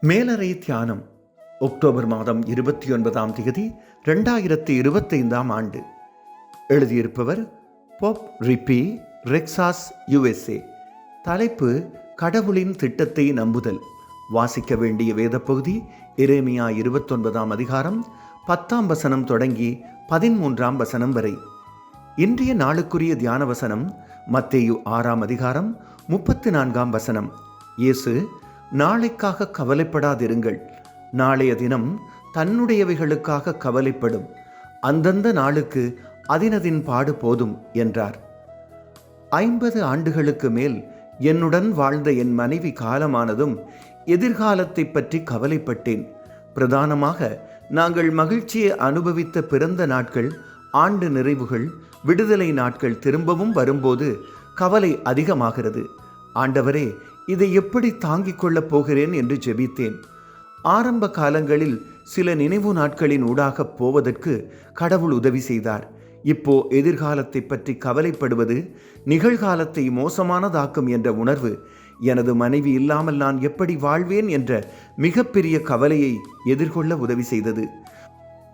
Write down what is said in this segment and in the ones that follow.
மேலறை தியானம் அக்டோபர் மாதம் இருபத்தி ஒன்பதாம் தேதி ரெண்டாயிரத்தி இருபத்தைந்தாம் ஆண்டு. எழுதியிருப்பவர் பொப் ரிப்பி ரெக்சாஸ் யுஎஸ்ஏ. தலைப்பு கடவுளின் திட்டத்தை நம்புதல். வாசிக்க வேண்டிய வேத பகுதி இரேமியா இருபத்தொன்பதாம் அதிகாரம் பத்தாம் வசனம் தொடங்கி பதிமூன்றாம் வசனம் வரை. இன்றைய நாளுக்குரிய தியான வசனம் மத்தேயு ஆறாம் அதிகாரம் முப்பத்து நான்காம் வசனம். இயேசு நாளைக்காக கவலைப்படாதிருங்கள். நாளைய தினம் தன்னுடையவைகளுக்காக கவலைப்படும். அந்தந்த நாளுக்கு அதினதின் பாடு போதும் என்றார். ஐம்பது ஆண்டுகளுக்கு மேல் என்னுடன் வாழ்ந்த என் மனைவி காலமானதும் எதிர்காலத்தை பற்றி கவலைப்பட்டேன். பிரதானமாக நாங்கள் மகிழ்ச்சியை அனுபவித்த பிறந்த நாட்கள் ஆண்டு நிறைவுகள் விடுதலை நாட்கள் திரும்பவும் வரும்போது கவலை அதிகமாகிறது. ஆண்டவரே இதை எப்படி தாங்கிக் கொள்ளப் போகிறேன் என்று ஜெபித்தேன். ஆரம்ப காலங்களில் சில நினைவு நாட்களின் ஊடாக போவதற்கு கடவுள் உதவி செய்தார். இப்போ எதிர்காலத்தை பற்றி கவலைப்படுவது நிகழ்காலத்தை மோசமானதாக்கும் என்ற உணர்வு எனது மனைவி இல்லாமல் நான் எப்படி வாழ்வேன் என்ற மிகப்பெரிய கவலையை எதிர்கொள்ள உதவி செய்தது.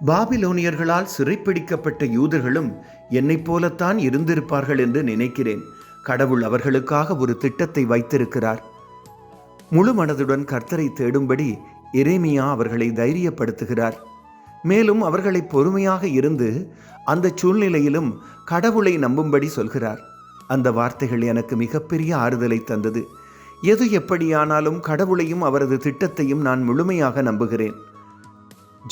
பாபிலோனியர்களால் சிறைப்பிடிக்கப்பட்ட யூதர்களும் என்னைப் போலத்தான் இருந்திருப்பார்கள் என்று நினைக்கிறேன். கடவுள் அவர்களுக்காக ஒரு திட்டத்தை வைத்திருக்கிறார். முழு மனதுடன் கர்த்தரை தேடும்படி எரேமியா அவர்களை தைரியப்படுத்துகிறார். மேலும் அவர்களை பொறுமையாக இருந்து அந்த சூழ்நிலையிலும் கடவுளை நம்பும்படி சொல்கிறார். அந்த வார்த்தைகள் எனக்கு மிகப்பெரிய ஆறுதலை தந்தது. எது எப்படியானாலும் கடவுளையும் அவரது திட்டத்தையும் நான் முழுமையாக நம்புகிறேன்.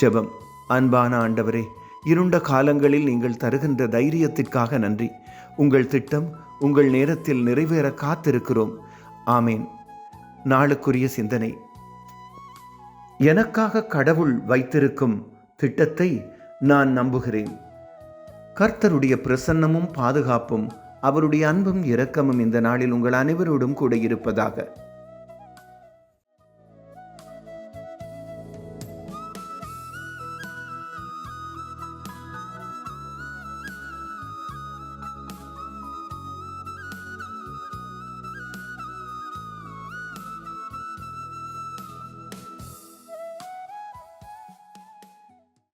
ஜெபம். அன்பான ஆண்டவரே இருண்ட காலங்களில் நீங்கள் தருகின்ற தைரியத்திற்காக நன்றி. உங்கள் திட்டம் உங்கள் நேரத்தில் நிறைவேற காத்திருக்கிறோம். ஆமேன். நாளுக்குரிய சிந்தனை. எனக்காக கடவுள் வைத்திருக்கும் திட்டத்தை நான் நம்புகிறேன். கர்த்தருடைய பிரசன்னமும் பாதுகாப்பும் அவருடைய அன்பும் இரக்கமும் இந்த நாளில் உங்கள் அனைவரோடும் கூட இருப்பதாக.